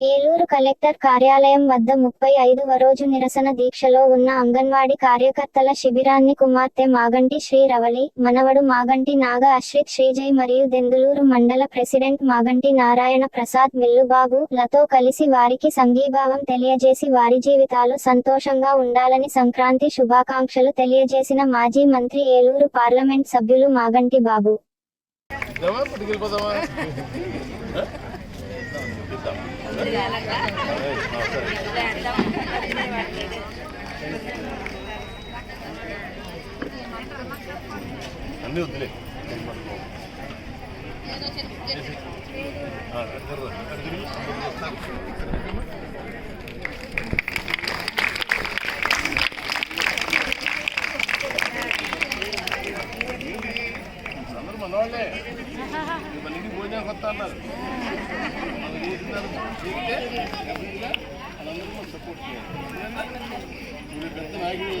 Eluru collector కార్యాలయం వద్ద ముప్పై ఐదవ రోజు నిరసన దీక్షలో ఉన్న అంగన్వాడీ కార్యకర్తల శిబిరాన్ని కుమార్తె మాగంటి శ్రీ రవళి మనవడు మాగంటి నాగ అశ్రిత్ శ్రీజయ్ మరియు దెందులూరు మండల ప్రెసిడెంట్ మాగంటి నారాయణ ప్రసాద్ మిల్లుబాబు లతో కలిసి వారికి సంఘీభావం తెలియజేసి వారి జీవితాలు సంతోషంగా ఉండాలని సంక్రాంతి శుభాకాంక్షలు తెలియజేసిన మాజీ మంత్రి ఏలూరు పార్లమెంట్ సభ్యులు మాగంటి బాబు. అన్నీ వద్దులే. అందరూ మనవాళ్ళే. మన ఇంటికి భోజనం కొత్త అన్నారు. సపోర్ట్ చేయాలి ఎందుకంటే మీరు పెద్ద నాయకులు